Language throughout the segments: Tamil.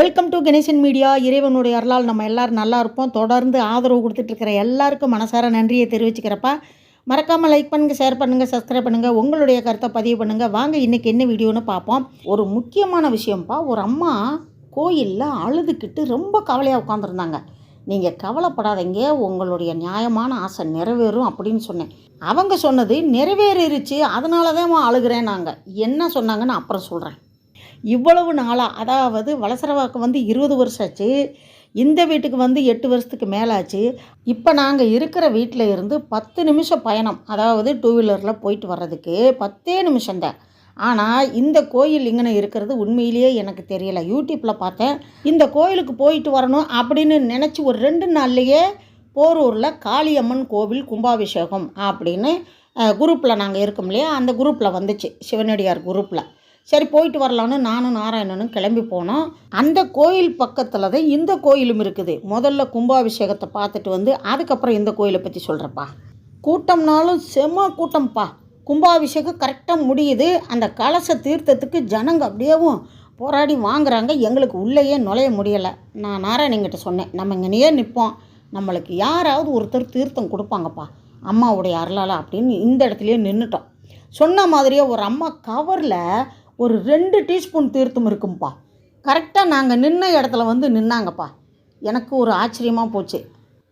வெல்கம் டு கணேசன் மீடியா இறைவனுடைய அருளால் நம்ம எல்லோரும் நல்லா இருப்போம். தொடர்ந்து ஆதரவு கொடுத்துட்டு இருக்கிற எல்லாருக்கும் மனசார நன்றியை தெரிவிச்சுக்கிறப்பா. மறக்காமல் லைக் பண்ணுங்கள் ஷேர் பண்ணுங்கள் சப்ஸ்கிரைப் பண்ணுங்கள் உங்களுடைய கருத்தை பதிவு பண்ணுங்கள் வாங்க இன்றைக்கி என்ன வீடியோன்னு பார்ப்போம். ஒரு முக்கியமான விஷயம்ப்பா. ஒரு அம்மா கோயிலில் அழுதுகிட்டு ரொம்ப கவலையாக உட்காந்துருந்தாங்க நீங்கள் கவலைப்படாதீங்க. உங்களுடைய நியாயமான ஆசை நிறைவேறும் அப்படின்னு சொன்னேன். அவங்க சொன்னது நிறைவேறிருச்சு. அதனால தான் அழுகிறேன் நாங்கள் என்ன சொன்னாங்கன்னு அப்புறம் சொல்கிறேன் இவ்வளவு நாளாக அதாவது வளசரவாக்கு வந்து இருபது வருஷம் ஆச்சு இந்த வீட்டுக்கு வந்து எட்டு வருஷத்துக்கு மேலாச்சு. இப்போ நாங்கள் இருக்கிற வீட்டில் இருந்து பத்து நிமிஷம் பயணம் அதாவது டூ வீலரில் போயிட்டு வர்றதுக்கு பத்தே நிமிஷம்தான் ஆனால் இந்த கோயில் இங்கே இருக்கிறது உண்மையிலேயே எனக்கு தெரியல. யூடியூப்பில் பார்த்தேன். இந்த கோயிலுக்கு போயிட்டு வரணும் அப்படின்னு நினச்சி ஒரு ரெண்டு நாள்லேயே போரூரில் காளியம்மன் கோவில் கும்பாபிஷேகம் அப்படின்னு குரூப்பில் நாங்கள் இருக்கோம் இல்லையா? அந்த குரூப்பில் வந்துச்சு. சிவனடியார் குரூப்பில் சரி போயிட்டு வரலான்னு நானும் நாராயணனும் கிளம்பி போனோம். அந்த கோயில் பக்கத்தில் தான் இந்த கோயிலும் இருக்குது. முதல்ல கும்பாபிஷேகத்தை பார்த்துட்டு வந்து அதுக்கப்புறம் இந்த கோயிலை பற்றி சொல்கிறப்பா கூட்டம்னாலும் செம்ம கூட்டம்ப்பா. கும்பாபிஷேகம் கரெக்டாக முடியுது. அந்த கலச தீர்த்தத்துக்கு ஜனங்க அப்படியேவும் போராடி வாங்குறாங்க. எங்களுக்கு உள்ளேயே நுழைய முடியலை. நான் நாராயணங்கிட்ட சொன்னேன் நம்ம இங்கேயே நிற்போம். நம்மளுக்கு யாராவது ஒருத்தர் தீர்த்தம் கொடுப்பாங்கப்பா. அம்மாவுடைய அருளால் அப்படின்னு இந்த இடத்துலையே நின்றுட்டோம் சொன்ன மாதிரியே ஒரு அம்மா கவரில் ஒரு ரெண்டு டீஸ்பூன் தீர்த்தம் இருக்கும்ப்பா கரெக்டாக நாங்கள் நின்ன இடத்துல வந்து நின்னாங்கப்பா. எனக்கு ஒரு ஆச்சரியமாக போச்சு.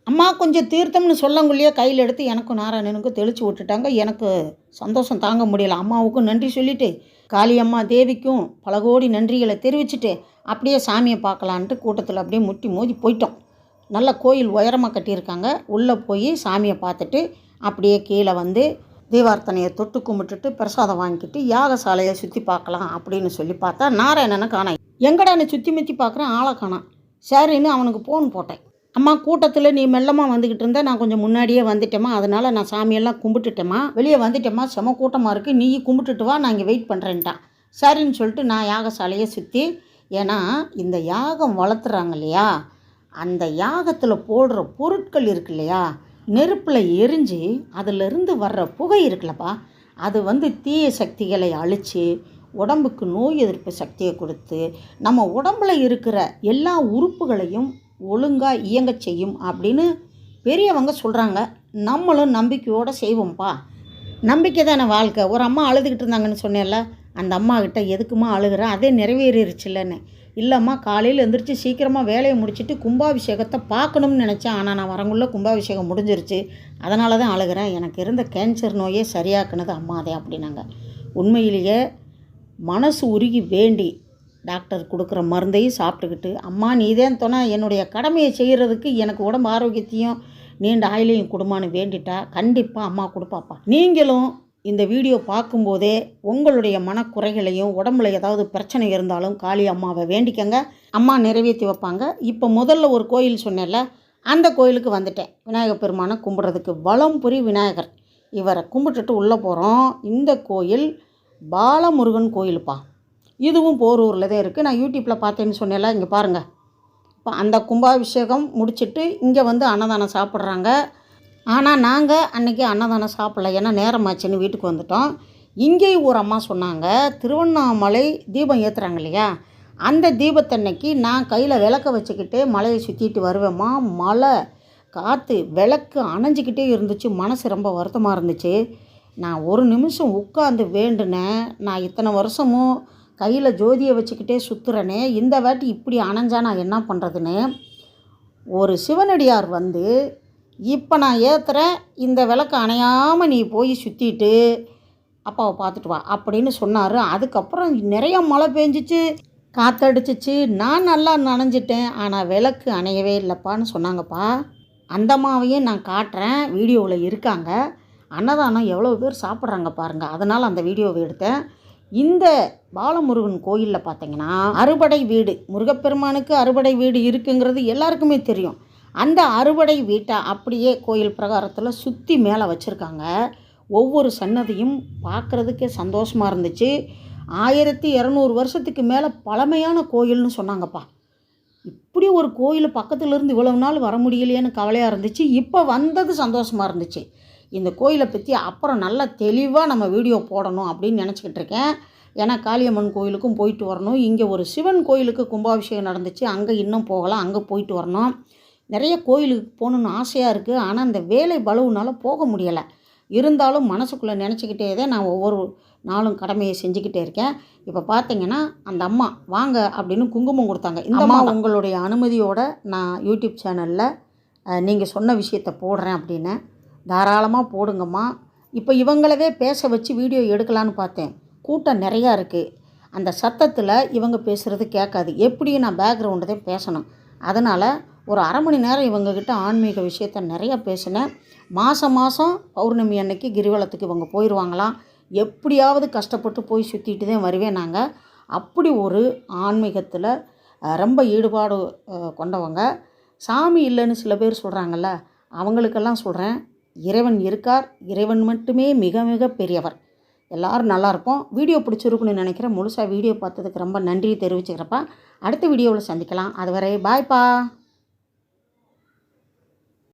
அம்மா கொஞ்சம் தீர்த்தம்னு சொல்லங்குள்ளேயே கையில் எடுத்து எனக்கும் நாராயணனுக்கும் தெளித்து விட்டுட்டாங்க. எனக்கு சந்தோஷம் தாங்க முடியல. அம்மாவுக்கும் நன்றி சொல்லிவிட்டு காளியம்மா தேவிக்கும் பல கோடி நன்றிகளை தெரிவிச்சுட்டு அப்படியே சாமியை பார்க்கலான்ட்டு கூட்டத்தில் அப்படியே முட்டி மோதி போயிட்டோம். நல்ல கோயில் உயரமாக கட்டியிருக்காங்க. உள்ளே போய் சாமியை பார்த்துட்டு அப்படியே கீழே வந்து தீபார்த்தனையை தொட்டு கும்பிட்டுட்டு பிரசாதம் வாங்கிக்கிட்டு யாகசாலையை சுற்றி பார்க்கலாம் அப்படின்னு சொல்லி பார்த்தா நாராயணனை காணேன் எங்கடான்னு சுற்றி முற்றி பார்க்குறேன் ஆளை காணாம் சரின்னு அவனுக்கு ஃபோன் போட்டேன். அம்மா கூட்டத்தில் நீ மெல்லமாக வந்துக்கிட்டு இருந்தா நான் கொஞ்சம் முன்னாடியே வந்துட்டேம்மா. அதனால் நான் சாமியெல்லாம் கும்பிட்டுட்டேம்மா. வெளியே வந்துட்டேம்மா. செம கூட்டமாக இருக்குது நீ கும்பிட்டுட்டு வா நான் இங்கே வெயிட் பண்ணுறேன்ட்டான் சரின்னு சொல்லிட்டு நான் யாகசாலையை சுற்றி ஏன்னா இந்த யாகம் வளர்த்துறாங்க இல்லையா? அந்த யாகத்தில் போடுற பொருட்கள் இருக்கு இல்லையா? நெருப்பில் எரிஞ்சு அதிலிருந்து வர்ற புகை இருக்குல்லப்பா. அது வந்து தீய சக்திகளை அழித்து உடம்புக்கு நோய் எதிர்ப்பு சக்தியை கொடுத்து நம்ம உடம்புல இருக்கிற எல்லா உறுப்புகளையும் ஒழுங்காக இயங்க செய்யும் அப்படின்னு பெரியவங்க சொல்கிறாங்க நம்மளும் நம்பிக்கையோடு செய்வோம்ப்பா. நம்பிக்கை தானே வாழ்க்கை. ஒரு அம்மா அழுதுகிட்டு இருந்தாங்கன்னு சொன்னேன்ல அந்த அம்மாக்கிட்ட எதுக்குமா அழுகிறேன் அதே நிறைவேறிடுச்சுல்லன்னு இல்லைம்மா காலையில் எழுந்திரிச்சு சீக்கிரமாக வேலையை முடிச்சுட்டு கும்பாபிஷேகத்தை பார்க்கணும்னு நினச்சேன். ஆனால் நான் வரங்குள்ளே கும்பாபிஷேகம் முடிஞ்சிருச்சு. அதனால தான் அழுகிறேன். எனக்கு இருந்த கேன்சர் நோயே சரியாக்குனது அம்மாதே அப்படின்னாங்க. உண்மையிலேயே மனசு உருகி வேண்டி டாக்டர் கொடுக்குற மருந்தையும் சாப்பிட்டுக்கிட்டு அம்மா நீதேன் துணை என்னுடைய கடமையை செய்கிறதுக்கு எனக்கு உடம்பு ஆரோக்கியத்தையும் நீண்ட ஆயிலையும் கொடுமான்னு வேண்டிட்டா? கண்டிப்பாக அம்மா கொடுப்பாப்பா. நீங்களும் இந்த வீடியோ பார்க்கும்போதே உங்களுடைய மனக்குறைகளையும் உடம்புல ஏதாவது பிரச்சனை இருந்தாலும் காளி அம்மாவை வேண்டிக்கங்க. அம்மா நிறைவேற்றி வைப்பாங்க. இப்போ முதல்ல ஒரு கோயில் சொன்னேன்ல அந்த கோயிலுக்கு வந்துட்டேன். விநாயகர் பெருமானை கும்பிட்றதுக்கு வளம்புரி விநாயகர். இவரை கும்பிட்டுட்டு உள்ளே போகிறோம் இந்த கோயில் பாலமுருகன் கோயிலுப்பா. இதுவும் போரூரில் தான் இருக்குது நான் யூடியூப்பில் பார்த்தேன்னு சொன்னேன்ல இங்கே பாருங்கள் இப்போ அந்த கும்பாபிஷேகம் முடிச்சுட்டு இங்கே வந்து அன்னதானம் சாப்பிட்றாங்க. ஆனால் நாங்கள் அன்றைக்கி அன்னதானம் சாப்பிடல. ஏன்னா நேரமாச்சுன்னு வீட்டுக்கு வந்துட்டோம். இங்கேயும் ஒரு அம்மா சொன்னாங்க திருவண்ணாமலை தீபம் ஏற்றுறாங்க இல்லையா? அந்த தீபத்தன்னைக்கு நான் கையில் விளக்க வச்சுக்கிட்டே மலையை சுற்றிட்டு வருவேம்மா. மழை காற்று விளக்கு அணைஞ்சிக்கிட்டே இருந்துச்சு. மனசு ரொம்ப வருத்தமாக இருந்துச்சு. நான் ஒரு நிமிஷம் உட்காந்து வேண்டுனேன். நான் இத்தனை வருஷமும் கையில் ஜோதியை வச்சுக்கிட்டே சுற்றுறனே இந்த வாட்டி இப்படி அணைஞ்சா நான் என்ன பண்ணுறதுன்னு ஒரு சிவனடியார் வந்து இப்போ நான் ஏற்றுறேன் இந்த விளக்கு அணையாமல் நீ போய் சுற்றிட்டு அப்பாவை பார்த்துட்டு வா அப்படின்னு சொன்னார். அதுக்கப்புறம் நிறைய மழை பெஞ்சிச்சு காற்றடிச்சிச்சு நான் நல்லா நனைஞ்சிட்டேன் ஆனால் விளக்கு அணையவே இல்லைப்பான்னு சொன்னாங்கப்பா. அந்த அம்மாவையும் நான் காட்டுறேன் வீடியோவில் இருக்காங்க. அன்னதானம் எவ்வளோ பேர் சாப்பிட்றாங்க பாருங்கள் அதனால் அந்த வீடியோவை எடுத்தேன். இந்த பாலமுருகன் கோயிலில் பார்த்தீங்கன்னா அறுபடை வீடு முருகப்பெருமானுக்கு அறுபடை வீடு இருக்குங்கிறது எல்லாருக்குமே தெரியும். அந்த அறுவடை வீட்டை அப்படியே கோயில் பிரகாரத்தில் சுற்றி மேலே வச்சுருக்காங்க. ஒவ்வொரு சன்னதியும் பார்க்குறதுக்கே சந்தோஷமாக இருந்துச்சு. ஆயிரத்தி இரநூறு வருஷத்துக்கு மேலே பழமையான கோயில்னு சொன்னாங்கப்பா. இப்படி ஒரு கோயில் பக்கத்துலேருந்து இவ்வளவு நாள் வர முடியலையேன்னு கவலையாக இருந்துச்சு. இப்போ வந்தது சந்தோஷமாக இருந்துச்சு. இந்த கோயிலை பற்றி அப்புறம் நல்லா தெளிவாக நம்ம வீடியோ போடணும் அப்படின்னு நினச்சிக்கிட்டு இருக்கேன். ஏன்னா காளியம்மன் கோயிலுக்கும் போயிட்டு வரணும். இங்கே ஒரு சிவன் கோயிலுக்கு கும்பாபிஷேகம் நடந்துச்சு. அங்கே இன்னும் போகலாம் அங்கே போயிட்டு வரணும். நிறைய கோயிலுக்கு போகணுன்னு ஆசையாக இருக்குது ஆனால் இந்த வேலை பலுவுனால போக முடியலை. இருந்தாலும் மனசுக்குள்ளே நினச்சிக்கிட்டே தான் நான் ஒவ்வொரு நாளும் கடமையை செஞ்சுக்கிட்டே இருக்கேன். இப்போ பார்த்தீங்கன்னா அந்த அம்மா வாங்க அப்படின்னு குங்குமம் கொடுத்தாங்க. இந்த அம்மா உங்களுடைய அனுமதியோட நான் யூடியூப் சேனலில் நீங்கள் சொன்ன விஷயத்த போடுறேன் அப்படின்னு தாராளமாக போடுங்கம்மா. இப்போ இவங்களவே பேச வச்சு வீடியோ எடுக்கலான்னு பார்த்தேன். கூட்டம் நிறையா இருக்குது அந்த சத்தத்தில் இவங்க பேசுகிறது கேட்காது. எப்படியும் நான் பேக்ரவுண்டு தான் பேசணும். அதனால் ஒரு அரை மணி நேரம் இவங்கக்கிட்ட ஆன்மீக விஷயத்த நிறையா பேசினேன். மாதம் மாதம் பௌர்ணமி அன்னைக்கு கிரிவலத்துக்கு இவங்க போயிடுவாங்களாம் எப்படியாவது கஷ்டப்பட்டு போய் சுற்றிட்டு தான் வருவேன் நாங்கள் அப்படி ஒரு ஆன்மீகத்தில் ரொம்ப ஈடுபாடு கொண்டவங்க. சாமி இல்லைன்னு சில பேர் சொல்கிறாங்கல்ல அவங்களுக்கெல்லாம் சொல்கிறேன் இறைவன் இருக்கார் இறைவன் மட்டுமே மிக மிக பெரியவர். எல்லோரும் நல்லா இருப்போம். வீடியோ பிடிச்சிருக்குன்னு நினைக்கிறேன். முழுசாக வீடியோ பார்த்ததுக்கு ரொம்ப நன்றி தெரிவிச்சுக்கிறப்ப. அடுத்த வீடியோவில் சந்திக்கலாம். அதுவரை பாய்ப்பா.